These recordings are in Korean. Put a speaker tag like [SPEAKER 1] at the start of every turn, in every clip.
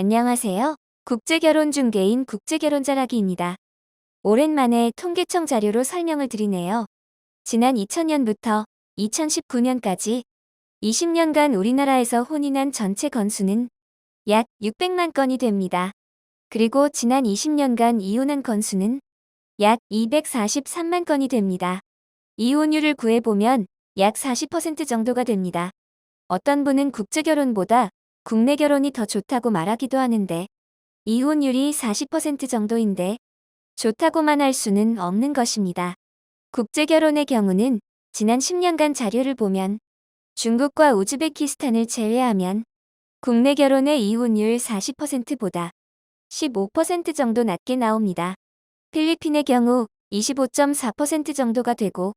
[SPEAKER 1] 안녕하세요. 국제결혼 중개인 국제결혼자라기입니다. 오랜만에 통계청 자료로 설명을 드리네요. 지난 2000년부터 2019년까지 20년간 우리나라에서 혼인한 전체 건수는 약 600만 건이 됩니다. 그리고 지난 20년간 이혼한 건수는 약 243만 건이 됩니다. 이혼율을 구해보면 약 40% 정도가 됩니다. 어떤 분은 국제결혼보다 국내 결혼이 더 좋다고 말하기도 하는데 이혼율이 40% 정도인데 좋다고만 할 수는 없는 것입니다. 국제 결혼의 경우는 지난 10년간 자료를 보면 중국과 우즈베키스탄을 제외하면 국내 결혼의 이혼율 40%보다 15% 정도 낮게 나옵니다. 필리핀의 경우 25.4% 정도가 되고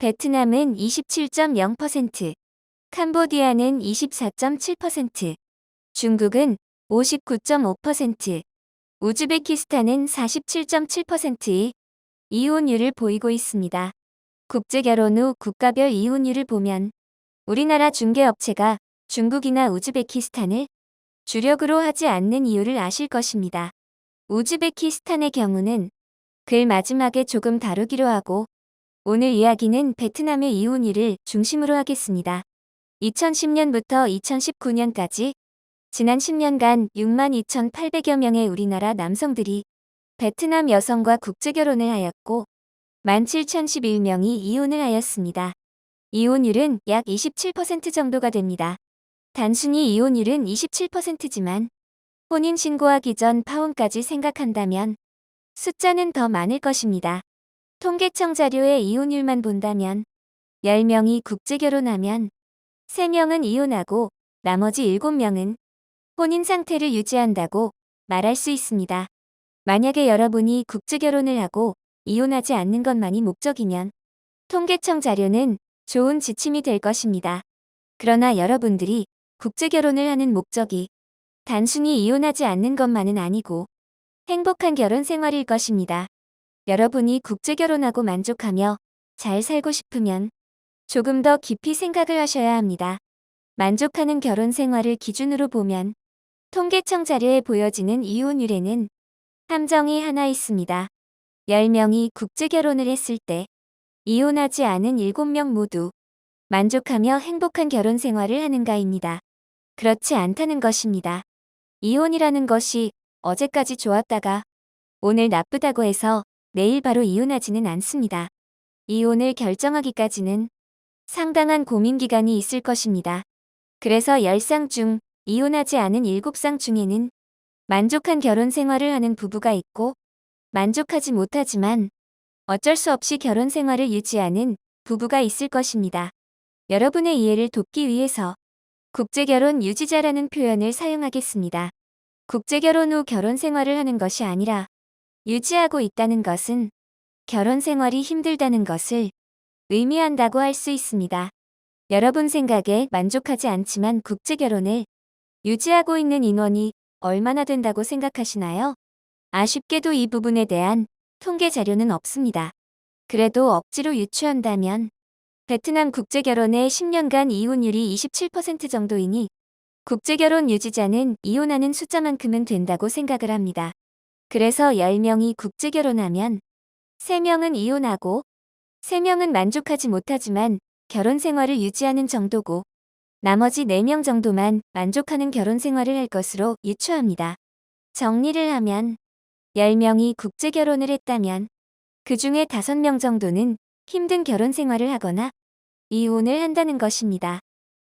[SPEAKER 1] 베트남은 27.0%, 캄보디아는 24.7%, 중국은 59.5%, 우즈베키스탄은 47.7%의 이혼율을 보이고 있습니다. 국제 결혼 후 국가별 이혼율을 보면 우리나라 중개업체가 중국이나 우즈베키스탄을 주력으로 하지 않는 이유를 아실 것입니다. 우즈베키스탄의 경우는 글 마지막에 조금 다루기로 하고 오늘 이야기는 베트남의 이혼율을 중심으로 하겠습니다. 2010년부터 2019년까지 지난 10년간 6만 2,800여 명의 우리나라 남성들이 베트남 여성과 국제결혼을 하였고 17,011명이 이혼을 하였습니다. 이혼율은 약 27% 정도가 됩니다. 단순히 이혼율은 27%지만 혼인 신고하기 전 파혼까지 생각한다면 숫자는 더 많을 것입니다. 통계청 자료의 이혼율만 본다면 10명이 국제결혼하면 3명은 이혼하고 나머지 7명은 혼인 상태를 유지한다고 말할 수 있습니다. 만약에 여러분이 국제 결혼을 하고 이혼하지 않는 것만이 목적이면 통계청 자료는 좋은 지침이 될 것입니다. 그러나 여러분들이 국제 결혼을 하는 목적이 단순히 이혼하지 않는 것만은 아니고 행복한 결혼 생활일 것입니다. 여러분이 국제 결혼하고 만족하며 잘 살고 싶으면 조금 더 깊이 생각을 하셔야 합니다. 만족하는 결혼 생활을 기준으로 보면 통계청 자료에 보여지는 이혼율에는 함정이 하나 있습니다. 10명이 국제결혼을 했을 때 이혼하지 않은 7명 모두 만족하며 행복한 결혼 생활을 하는가입니다. 그렇지 않다는 것입니다. 이혼이라는 것이 어제까지 좋았다가 오늘 나쁘다고 해서 내일 바로 이혼하지는 않습니다. 이혼을 결정하기까지는 상당한 고민 기간이 있을 것입니다. 그래서 10쌍 중 이혼하지 않은 7쌍 중에는 만족한 결혼 생활을 하는 부부가 있고 만족하지 못하지만 어쩔 수 없이 결혼 생활을 유지하는 부부가 있을 것입니다. 여러분의 이해를 돕기 위해서 국제결혼 유지자라는 표현을 사용하겠습니다. 국제결혼 후 결혼 생활을 하는 것이 아니라 유지하고 있다는 것은 결혼 생활이 힘들다는 것을 의미한다고 할 수 있습니다. 여러분 생각에 만족하지 않지만 국제결혼을 유지하고 있는 인원이 얼마나 된다고 생각하시나요? 아쉽게도 이 부분에 대한 통계 자료는 없습니다. 그래도 억지로 유추한다면 베트남 국제결혼의 10년간 이혼율이 27% 정도이니 국제결혼 유지자는 이혼하는 숫자만큼은 된다고 생각을 합니다. 그래서 10명이 국제결혼하면 3명은 이혼하고 3명은 만족하지 못하지만 결혼 생활을 유지하는 정도고 나머지 4명 정도만 만족하는 결혼 생활을 할 것으로 유추합니다. 정리를 하면 10명이 국제 결혼을 했다면 그 중에 5명 정도는 힘든 결혼 생활을 하거나 이혼을 한다는 것입니다.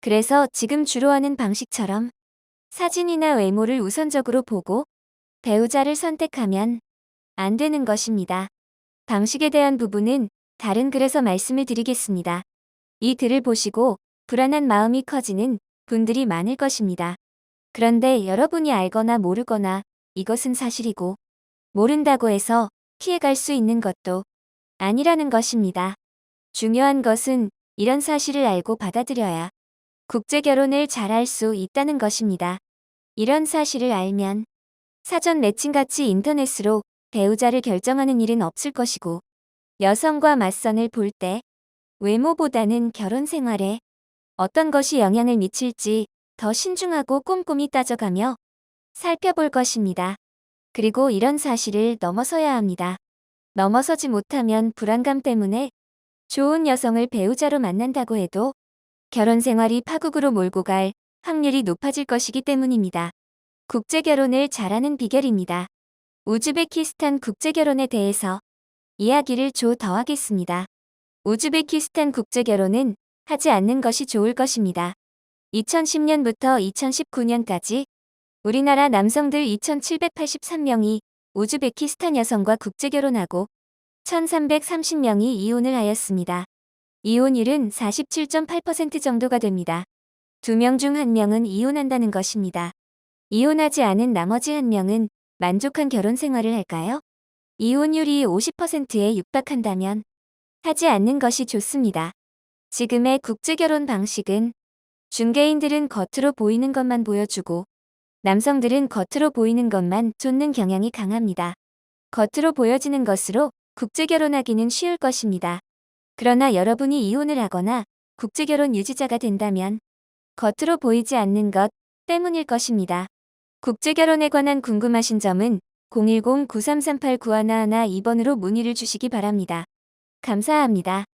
[SPEAKER 1] 그래서 지금 주로 하는 방식처럼 사진이나 외모를 우선적으로 보고 배우자를 선택하면 안 되는 것입니다. 방식에 대한 부분은 다른 글에서 말씀을 드리겠습니다. 이 글을 보시고 불안한 마음이 커지는 분들이 많을 것입니다. 그런데 여러분이 알거나 모르거나 이것은 사실이고 모른다고 해서 피해갈 수 있는 것도 아니라는 것입니다. 중요한 것은 이런 사실을 알고 받아들여야 국제 결혼을 잘할 수 있다는 것입니다. 이런 사실을 알면 사전 매칭같이 인터넷으로 배우자를 결정하는 일은 없을 것이고 여성과 맞선을 볼 때 외모보다는 결혼 생활에 어떤 것이 영향을 미칠지 더 신중하고 꼼꼼히 따져가며 살펴볼 것입니다. 그리고 이런 사실을 넘어서야 합니다. 넘어서지 못하면 불안감 때문에 좋은 여성을 배우자로 만난다고 해도 결혼 생활이 파국으로 몰고 갈 확률이 높아질 것이기 때문입니다. 국제 결혼을 잘하는 비결입니다. 우즈베키스탄 국제 결혼에 대해서 이야기를 조 더 하겠습니다. 우즈베키스탄 국제 결혼은 하지 않는 것이 좋을 것입니다. 2010년부터 2019년까지 우리나라 남성들 2,783명이 우즈베키스탄 여성과 국제 결혼하고 1,330명이 이혼을 하였습니다. 이혼율은 47.8% 정도가 됩니다. 두 명 중 한 명은 이혼한다는 것입니다. 이혼하지 않은 나머지 한 명은 만족한 결혼 생활을 할까요? 이혼율이 50%에 육박한다면 하지 않는 것이 좋습니다. 지금의 국제 결혼 방식은 중개인들은 겉으로 보이는 것만 보여주고 남성들은 겉으로 보이는 것만 쫓는 경향이 강합니다. 겉으로 보여지는 것으로 국제 결혼하기는 쉬울 것입니다. 그러나 여러분이 이혼을 하거나 국제 결혼 유지자가 된다면 겉으로 보이지 않는 것 때문일 것입니다. 국제 결혼에 관한 궁금하신 점은 010-9338-9111 2번으로 문의를 주시기 바랍니다. 감사합니다.